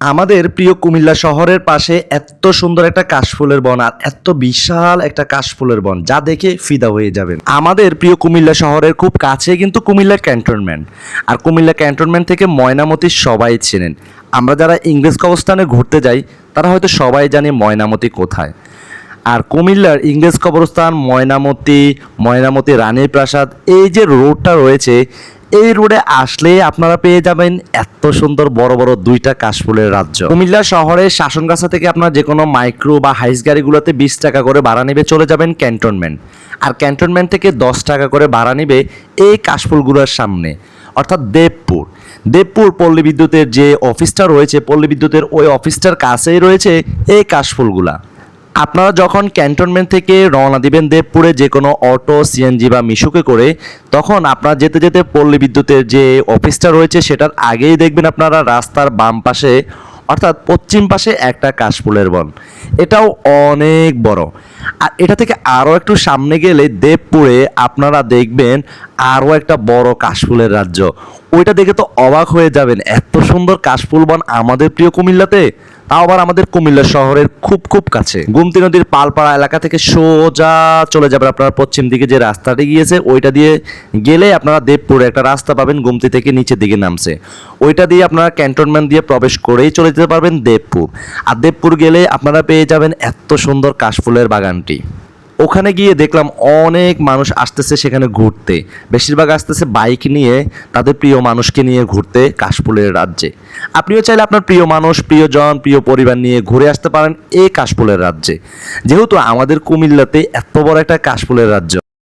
আমাদের প্রিয় কুমিল্লা শহরের পাশে এত সুন্দর একটা কাশফুলের বন আর এত বিশাল একটা কাশফুলের বন, যা দেখে ফিদা হয়ে যাবেন। আমাদের প্রিয় কুমিল্লা শহরের খুব কাছে কিন্তু কুমিল্লা ক্যান্টনমেন্ট। আর কুমিল্লা ক্যান্টনমেন্ট থেকে ময়নামতি সবাই চেনেন। আমরা যারা ইংরেজ কবরস্থানে ঘুরতে যাই, তারা হয়তো সবাই জানে ময়নামতি কোথায়। আর কুমিল্লার ইংরেজ কবরস্থান ময়নামতি ময়নামতি রানীর প্রাসাদ এই যে রোডটা রয়েছে এই রোডে আসলে আপনারা পেয়ে যাবেন এত সুন্দর বড় বড় দুইটা কাশফুলের রাজ্য। কুমিল্লা শহরের শাসনগাছা থেকে আপনারা যে কোনো মাইক্রো বা হাইস গাড়িগুলোতে বিশ টাকা করে ভাড়া নেবে চলে যাবেন ক্যান্টনমেন্ট। আর ক্যান্টনমেন্ট থেকে দশ টাকা করে ভাড়া নেবে এই কাশফুলগুলোর সামনে, অর্থাৎ দেবপুর। দেবপুর পল্লী বিদ্যুতের যে অফিসটা রয়েছে, পল্লী বিদ্যুতের ওই অফিসটার কাছেই রয়েছে এই কাশফুলগুলা। আপনারা যখন ক্যান্টনমেন্ট থেকে রওনা দিবেন দেবপুরে যে কোনো অটো সিএনজি বা মিশুকে করে, তখন আপনারা যেতে যেতে পল্লী বিদ্যুতের যে অফিসটা রয়েছে সেটার আগেই দেখবেন আপনারা রাস্তার বাম পাশে, অর্থাৎ পশ্চিম পাশে একটা কাশফুলের বন। এটাও অনেক বড়। আর এটা থেকে আরও একটু সামনে গেলে দেবপুরে আপনারা দেখবেন আরও একটা বড় কাশফুলের রাজ্য। ওইটা দেখে তো অবাক হয়ে যাবেন। এত সুন্দর কাশফুল বন আমাদের প্রিয় কুমিল্লাতে, তাও আবার আমাদের কুমিল্লা শহরের খুব খুব কাছে। গুমতি নদীর পালপাড়া এলাকা থেকে সোজা চলে যাবেন আপনারা পশ্চিম দিকে যে রাস্তাটি গিয়েছে, ওইটা দিয়ে গেলে আপনারা দেবপুরে একটা রাস্তা পাবেন গুমতি থেকে নিচের দিকে নামছে। ওইটা দিয়ে আপনারা ক্যান্টনমেন্ট দিয়ে প্রবেশ করেই চলে যেতে পারবেন দেবপুর। আর দেবপুর গেলে আপনারা পেয়ে যাবেন এত সুন্দর কাশফুলের বাগানটি। ওখানে গিয়ে দেখলাম অনেক মানুষ আসতেছে সেখানে ঘুরতে। বেশিরভাগ আসতেছে বাইক নিয়ে, তাদের প্রিয় মানুষকে নিয়ে ঘুরতে কাশফুলের রাজ্যে। আপনিও চাইলে আপনার প্রিয় মানুষ, প্রিয়জন, প্রিয় পরিবার নিয়ে ঘুরে আসতে পারেন এই কাশফুলের রাজ্যে। যেহেতু আমাদের কুমিল্লাতে এত বড় একটা কাশফুলের রাজ্য।